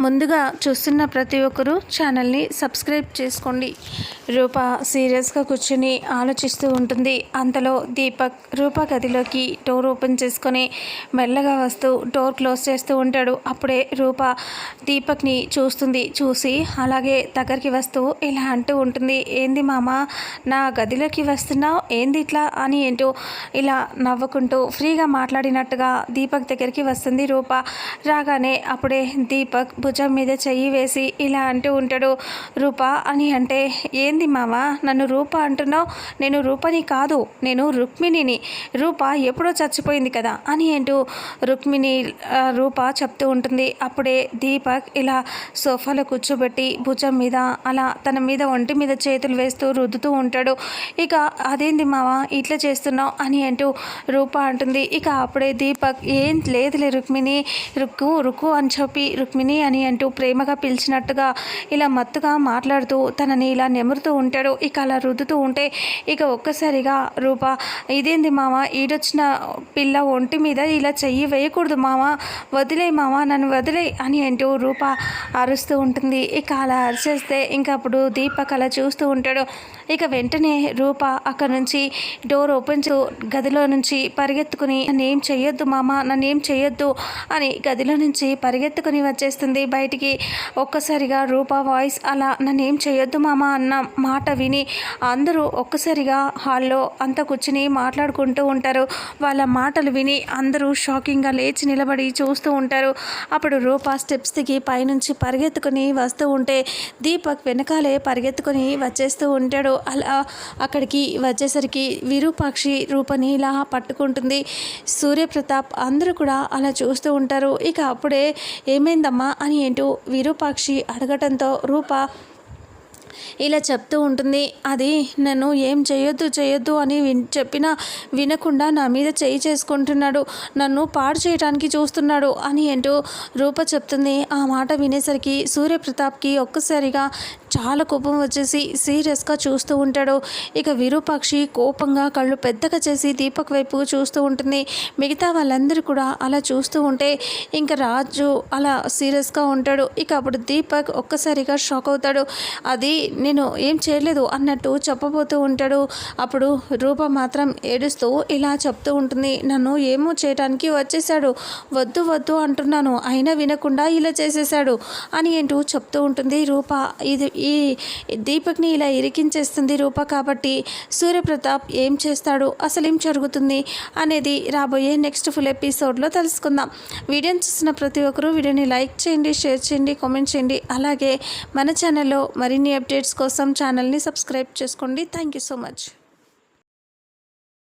ముందుగా చూస్తున్న ప్రతి ఒక్కరూ ఛానల్ని సబ్స్క్రైబ్ చేసుకోండి. రూప సీరియస్గా కూర్చుని ఆలోచిస్తూ ఉంటుంది. అంతలో దీపక్ రూప గదిలోకి డోర్ ఓపెన్ చేసుకొని మెల్లగా వస్తూ డోర్ క్లోజ్ చేస్తూ ఉంటాడు. అప్పుడే రూప దీపక్ని చూస్తుంది. చూసి అలాగే దగ్గరికి వస్తూ ఇలా అంటూ ఉంటుంది. ఏంది మామ నా గదిలోకి వస్తున్నావు? ఏంది ఇట్లా? అని ఏంటో ఇలా నవ్వుకుంటూ ఫ్రీగా మాట్లాడినట్టుగా దీపక్ దగ్గరికి వస్తుంది రూప. రాగానే అప్పుడే దీపక్ భుజం మీద చెయ్యి వేసి ఇలా అంటూ ఉంటాడు. రూప అని అంటే ఏంది మావా నన్ను రూప అంటున్నావు? నేను రూపని కాదు నేను రుక్మిణిని. రూప ఎప్పుడో చచ్చిపోయింది కదా అని అంటూ రుక్మిణి రూప చెప్తూ ఉంటుంది. అప్పుడే దీపక్ ఇలా సోఫాలో కూర్చోబెట్టి భుజం మీద అలా తన మీద ఒంటి మీద చేతులు వేస్తూ రుద్దుతూ ఉంటాడు. ఇక అదేంది మావా ఇట్లా చేస్తున్నావు? అని అంటూ రూప అంటుంది. ఇక అప్పుడే దీపక్ ఏం లేదులే రుక్మిణి రుక్కు రుక్కు అని చెప్పి రుక్మిణి అని అని అంటూ ప్రేమగా పిలిచినట్టుగా ఇలా మత్తుగా మాట్లాడుతూ తనని ఇలా నెమురుతూ ఉంటాడు. ఇక అలా రుద్దుతూ ఉంటే ఇక ఒక్కసారిగా రూప ఇదేంది మామ? ఈడొచ్చిన పిల్ల ఒంటి మీద ఇలా చెయ్యి వేయకూడదు మామ. వదిలే మామ నన్ను వదిలే అని అంటూ రూప అరుస్తూ ఉంటుంది. ఇక అలా అరిచేస్తే ఇంకా అప్పుడు దీపక్ అలా చూస్తూ ఉంటాడు. ఇక వెంటనే రూప అక్కడ నుంచి డోర్ ఓపెన్ గదిలో నుంచి పరిగెత్తుకుని నన్నేం చెయ్యొద్దు మామ నన్నేం చెయ్యొద్దు అని గదిలో నుంచి పరిగెత్తుకుని వచ్చేస్తుంది. బయటికి ఒక్కసారిగా రూప వాయిస్ అలా నన్నేం చేయొద్దు మామ అన్న మాట విని అందరూ ఒక్కసారిగా హాల్లో అంత కూర్చుని మాట్లాడుకుంటూ ఉంటారు. వాళ్ళ మాటలు విని అందరూ షాకింగ్గా లేచి నిలబడి చూస్తూ ఉంటారు. అప్పుడు రూప స్టెప్స్ దిగి పైనుంచి పరిగెత్తుకుని వస్తూ ఉంటే దీపక్ వెనకాలే పరిగెత్తుకొని వచ్చేస్తూ ఉంటాడు. అలా అక్కడికి వచ్చేసరికి విరూపాక్షి రూపని ఇలా పట్టుకుంటుంది. సూర్యప్రతాప్ అందరూ కూడా అలా చూస్తూ ఉంటారు. ఇక అప్పుడే ఏమైందమ్మా అని అని ఏంటో విరూపాక్షి అడగటంతో రూప ఇలా చెప్తూ ఉంటుంది. అది నన్ను ఏం చేయొద్దు చేయొద్దు అని విన్ చెప్పినా వినకుండా నా మీద చేయి చేసుకుంటున్నాడు. నన్ను పాడు చేయడానికి చూస్తున్నాడు అని ఏంటో రూప చెప్తుంది. ఆ మాట వినేసరికి సూర్యప్రతాప్కి ఒక్కసారిగా చాలా కోపం వచ్చేసి సీరియస్గా చూస్తూ ఉంటాడు. ఇక విరూపాక్షి కోపంగా కళ్ళు పెద్దగా చేసి దీపక్ వైపు చూస్తూ ఉంటుంది. మిగతా వాళ్ళందరూ కూడా అలా చూస్తూ ఉంటే ఇంకా రాజు అలా సీరియస్గా ఉంటాడు. ఇక అప్పుడు దీపక్ ఒక్కసారిగా షాక్ అవుతాడు. అది నేను ఏం చేయలేదు అన్నట్టు చెప్పబోతూ ఉంటాడు. అప్పుడు రూప మాత్రం ఏడుస్తూ ఇలా చెప్తూ ఉంటుంది. నన్ను ఏమో చేయడానికి వచ్చేసాడు వద్దు వద్దు అంటున్నాను. అయినా వినకుండా ఇలా చేసేసాడు అని ఏంటూ చెప్తూ ఉంటుంది రూప. ఇది ఈ దీపక్ని ఇలా ఇరికించేస్తుంది రూప కాబట్టి సూర్యప్రతాప్ ఏం చేస్తాడు? అసలు ఏం జరుగుతుంది? అనేది రాబోయే నెక్స్ట్ ఫుల్ ఎపిసోడ్లో తెలుసుకుందాం. వీడియోని చూసిన ప్రతి ఒక్కరూ వీడియోని లైక్ చేయండి షేర్ చేయండి కామెంట్ చేయండి. అలాగే మన ఛానల్లో మరిన్ని అప్డేట్స్ కోసం ఛానల్ని సబ్స్క్రైబ్ చేసుకోండి. Thank you so much